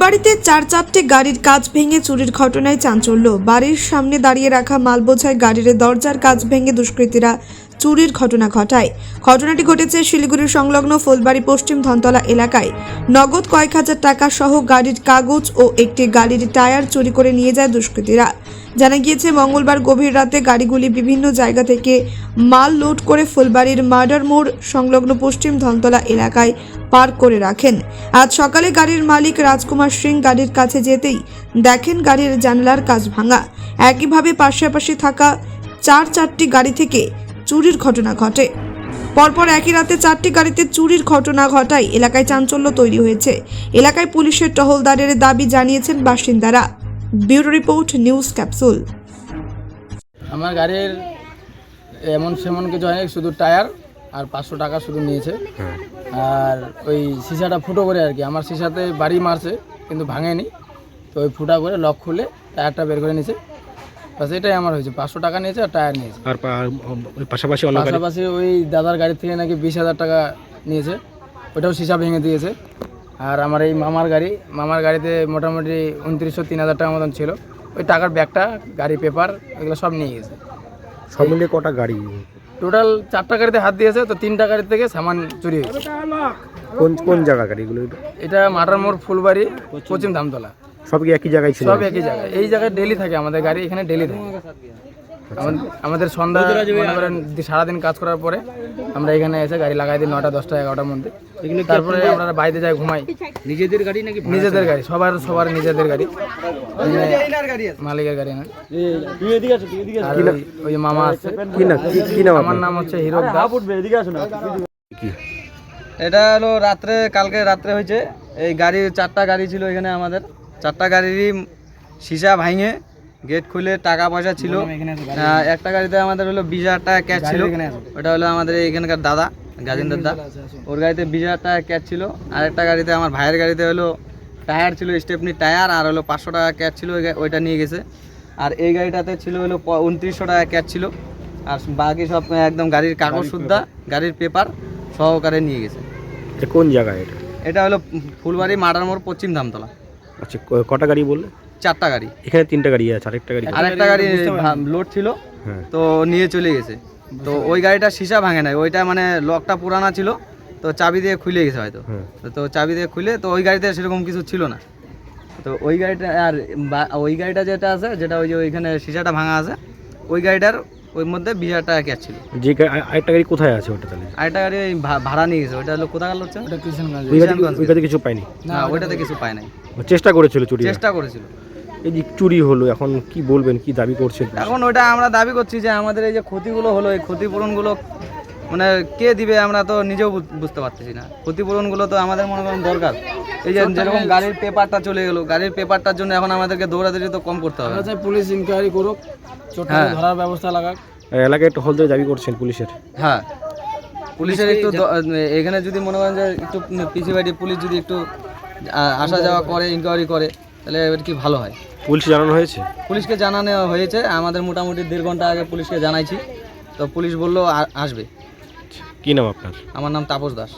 ফুলবাড়িতে চার চারটে গাড়ির কাজ ভেঙে চুরির ঘটনায় চাঞ্চল্য। বাড়ির সামনে দাঁড়িয়ে রাখা মালবোঝাই গাড়ির দরজার কাজ ভেঙে দুষ্কৃতীরা চুরির ঘটনা ঘটায়। ঘটনাটি ঘটেছে শিলিগুড়ির সংলগ্ন ফুলবাড়ি পশ্চিম ধনতলা এলাকায়। নগদ কয়েক হাজার টাকা সহ গাড়ির কাগজ ও একটি গাড়ির টায়ার চুরি করে নিয়ে যায় দুষ্কৃতীরা। জানা গিয়েছে, মঙ্গলবার গভীর রাতে গাড়িগুলি বিভিন্ন জায়গা থেকে মাল লোড করে ফুলবাড়ির মার্ডার মোড় সংলগ্ন পশ্চিম ধনতলা এলাকায় পার্ক করে রাখেন। আজ সকালে গাড়ির মালিক রাজকুমার সিং গাড়ির কাছে যেতেই দেখেন গাড়ির জানলার কাজ ভাঙা। একইভাবে পাশাপাশি থাকা চার চারটি গাড়ি থেকে চুরির ঘটনা ঘটে। পরপর একই রাতে চারটি গাড়িতে চুরির ঘটনা ঘটায় এলাকায় চাঞ্চল্য তৈরি হয়েছে। এলাকায় পুলিশের টহলদারের দাবি জানিয়েছেন বাসিন্দারা। Bureau report, news capsule. আমার গাড়ির এমন সেমন কিছু হয়নি, শুধু টায়ার আর পাঁচশো টাকা শুধু নিয়েছে। আর ওই সিসাটা ফুটো করে আর কি আমার সিসাতে বাড়ি মারছে কিন্তু ভাঙেনি। তো ওই ফুটা করে লক খুলে টায়ারটা বের করে নিয়েছে। বাস এটাই আমার হয়েছে পাঁচশো টাকা নিয়েছে আর টায়ার নিয়েছে। আর পাশাপাশি পাশাপাশি ওই দাদার গাড়ি থেকে নাকি বিশ হাজার টাকা নিয়েছে ওটাও সিসা ভেঙে দিয়েছে। আর আমার এই মামার গাড়ি মামার গাড়িতে মোটামুটি উনত্রিশশো তিন হাজার টাকার মতন ছিল। ওই টাকার ব্যাগটা গাড়ি পেপার এগুলো সব নিয়ে গেছে। সব মিলিয়ে কটা গাড়ি? টোটাল চারটা গাড়িতে হাত দিয়েছে তো তিনটা গাড়ি থেকে সামান চুরি হয়েছে। কোন কোন জায়গা গাড়িগুলো এটা মাটার মোড় ফুলবাড়ি পশ্চিম ধামতলা। সব কি একই জায়গায় ছিল? সব একই জায়গায়। এই জায়গায় ডেলি থাকে আমাদের গাড়ি এখানে ডেলি থাকে। আমাদের- আমাদের সন্ধ্যা মনে করেন সারাদিন কাজ করার পরে আমরা এখানে এসে গাড়ি লাগাই দিই নটা দশটা এগারোটার মধ্যে। তারপরে আমরা বাড়িতে যাই ঘুমাই। নিজেদের গাড়ি নাকি নিজেদের গাড়ি সবার সবার নিজেদের গাড়ি। মালিকের গাড়ি না? আর ওই- মামা আছে। কি না কি কি নাম আমার নাম হচ্ছে হিরো এটা হলো রাত্রে কালকে রাত্রে হয়েছে। এই গাড়ি চারটা গাড়ি ছিল এখানে আমাদের। চারটা গাড়িরই সীসা ভাঙে। গেট খুলে টাকা পয়সা ছিল। একটা গাড়িতে আমাদের হলো বিশ হাজার টাকা ক্যাশ ছিল। ওটা হলো আমাদের এখানকার দাদা গাজেন্দ্র দা ওর গাড়িতে বিশ হাজার টাকা ক্যাশ ছিল। আর একটা গাড়িতে আমার ভাইয়ের গাড়িতে হলো টায়ার ছিল স্টেপনি টায়ার আর হলো পাঁচশো টাকা ক্যাশ ছিল ওইটা নিয়ে গেছে। আর এই গাড়িটাতে ছিল হলো উনত্রিশশো টাকা ক্যাশ ছিল। আর বাকি সব একদম গাড়ির কাগজ সুদ্ধা গাড়ির পেপার সহকারে নিয়ে গেছে। কোন জায়গায় এটা? এটা হলো ফুলবাড়ি মার্ডার মোড় পশ্চিম ধামতলা। আচ্ছা ক- কটা গাড়ি বললে? চারটা গাড়ি। এখানে তিনটা গাড়ি আছে আরেকটা গাড়ি। আর একটা গাড়ি লোড ছিল হ্যাঁ। তো নিয়ে চলে গেছে। তো ওই গাড়িটা সীসা ভাঙে নাই ওইটা মানে লকটা পুরানা ছিল তো চাবি দিয়ে খুলে গেছে হয়তো। হ্যাঁ। তো চাবি দিয়ে খুলে তো ওই গাড়িতে সেরকম কিছু ছিল না। তো ওই গাড়িটা আর ওই গাড়িটা যেটা আছে যেটা ওই যে ওইখানে সীসাটা ভাঙা আছে ওই গাড়িটার ওই মধ্যে বিশ হাজার টাকা ক্যাশ ছিল যে আরেকটা গাড়ি কোথায় আছে ওটা তাহলে? আরেকটা গাড়ি ভাড়া নিয়ে গেছে ওইটা হলো কোথাকার হচ্ছে ওটা কিষানগঞ্জ ওই গাড়ি ওই গাড়ি কিছু পাইনি না ওইটাতে কিছু পায় নাই। চেষ্টা করেছিল চুরি চেষ্টা করেছিল। এই যে চুরি হলো এখন কি বলবেন কি দাবি করছেন? এখন ওটা আমরা দাবি করছি যে আমাদের এই যে ক্ষতিগুলো হলো এই ক্ষতিপূরণগুলো মানে কে দিবে আমরা তো নিজেও বুঝ- বুঝতে পারতেছি না। ক্ষতিপূরণগুলো তো আমাদের মনে করেন দরকার। এই যে যেরকম গাড়ির পেপারটা চলে গেলো গাড়ির পেপারটার জন্য এখন আমাদেরকে দৌড়াদৌড়ি তো কম করতে হবে। পুলিশ ইনকোয়ারি করুক হ্যাঁ। ধরার ব্যবস্থা লাগাক। এলাকায় একটা হলদে দাবি করছেন পুলিশের? হ্যাঁ। পুলিশের একটু দ- এখানে যদি মনে করেন যে একটু পিছিয়ে বাড়ি পুলিশ যদি একটু আসা যাওয়া করে ইনকোয়ারি করে তাহলে এবার কি ভালো হয়? পুলিশ জানানো হয়েছে? পুলিশকে জানানো হয়েছে। আমাদের মোটামুটি দেড় ঘণ্টা আগে পুলিশকে জানাইছি। তো পুলিশ বলল আসবে। কি নাম আপনার? আমার নাম তাপস দাস।